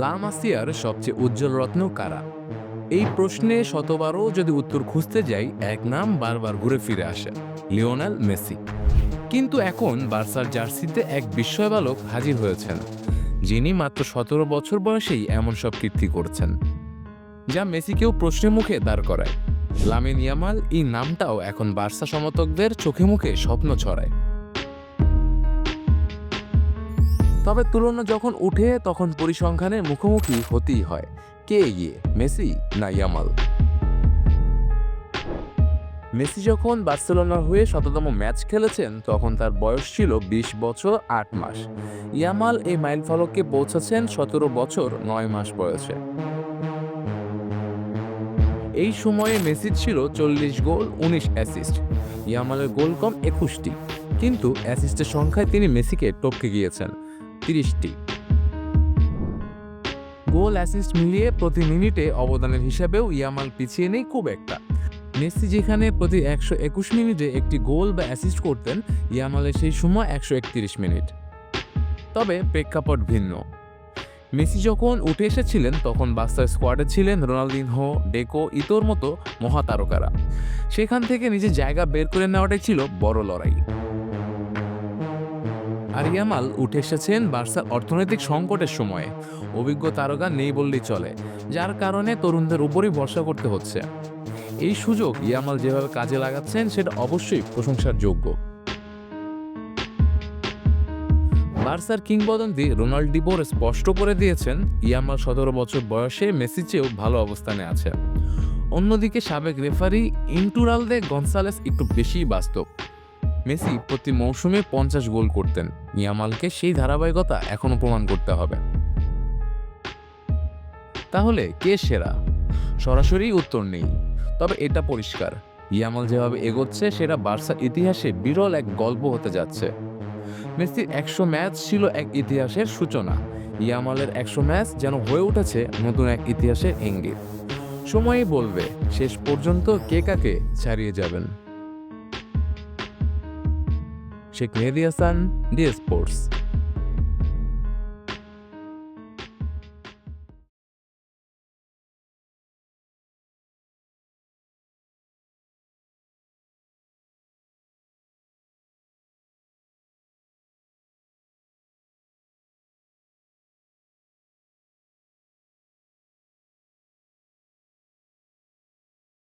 লা মাসিয়ার সবচেয়ে উজ্জ্বল রত্ন কারা? এই প্রশ্নে শতবারও যদি উত্তর খুঁজতে যাই, এক নাম বারবার ঘুরে ফিরে আসে, লিওনাল মেসি। কিন্তু এখন বার্সার জার্সিতে এক বিস্ময়বালক হাজির হয়েছেন, যিনি মাত্র সতেরো বছর বয়সেই এমন সব কীর্তি করছেন, যা মেসিকেও প্রশ্নের মুখে দাঁড় করায়। লামিন ইয়ামাল এই নামটাও এখন বার্সা সমর্থকদের চোখে মুখে স্বপ্ন ছড়ায়। তবে তুলনা যখন উঠে, তখন পরিসংখ্যানের মুখোমুখি হতেই হয়। কে এগিয়ে? মেসি না ইয়ামাল? মেসি যখন বার্সেলোনার হয়ে শততম ম্যাচ খেলেছেন, তখন তার বয়স ছিল বিশ বছর আট মাস। ইয়ামাল এই মাইল ফলককে পৌঁছেছেন সতেরো বছর নয় মাস বয়সে। এই সময়ে মেসি ছিল চল্লিশ গোল, উনিশ অ্যাসিস্ট। ইয়ামালের গোল কম একুশটি। কিন্তু অ্যাসিস্টের সংখ্যায় তিনি মেসিকে টপকে গিয়েছেন। তিরিশটি। গোল অ্যাসিস্ট মিলিয়ে প্রতি মিনিটে অবদানের হিসাবেও ইয়ামাল পিছিয়ে নেই খুব একটা। মেসি যেখানে প্রতি একশো একুশ মিনিটে একটি গোল বা অ্যাসিস্ট করতেন, ইয়ামালের সেই সময় একশো একত্রিশ মিনিট। তবে প্রেক্ষাপট ভিন্ন। মেসি যখন উঠে এসেছিলেন, তখন বাস্তার স্কোয়াডে ছিলেন রোনালদিনহো, ডেকো, ইতোর মতো মহাতারকারা। সেখান থেকে নিজের জায়গা বের করে নেওয়াটাই ছিল বড় লড়াই। আর ইয়ামাল উঠে এসেছেন বার্সার অর্থনৈতিক সংকটের সময়ে। অভিজ্ঞ তারকা নেই বললেই চলে, যার কারণে তরুণদের উপরই ভরসা করতে হচ্ছে। এই সুযোগ ইয়ামাল যেভাবে কাজে লাগাচ্ছেন, সেটা অবশ্যই প্রশংসার যোগ্য। বার্সার কিংবদন্তি রোনাল্ডিবোর স্পষ্ট করে দিয়েছেন ইয়ামাল সতেরো বছর বয়সে মেসি চেয়েও ভালো অবস্থানে আছে। অন্যদিকে সাবেক রেফারি ইন্টুরালদে গনসালেস একটু বেশিই বাস্তব। মেসি প্রতি মৌসুমে পঞ্চাশ গোল করতেন। ইয়ামালকে সেই ধারাবাহিকতা এখনও প্রমাণ করতে হবে। তাহলে কে সেরা? সরাসরি উত্তর নেই, তবে এটা পরিষ্কার। ইয়ামাল যেভাবে এগোচ্ছে, সেটা বার্সার ইতিহাসে বিরল এক গল্প হতে যাচ্ছে। মেসির একশো ম্যাচ ছিল এক ইতিহাসের সূচনা। ইয়ামালের একশো ম্যাচ যেন হয়ে উঠেছে নতুন এক ইতিহাসের ইঙ্গিত সময়ই বলবে, শেষ পর্যন্ত কে কাকে ছাড়িয়ে যাবেন। Sheikh Mehedi Hasan D sports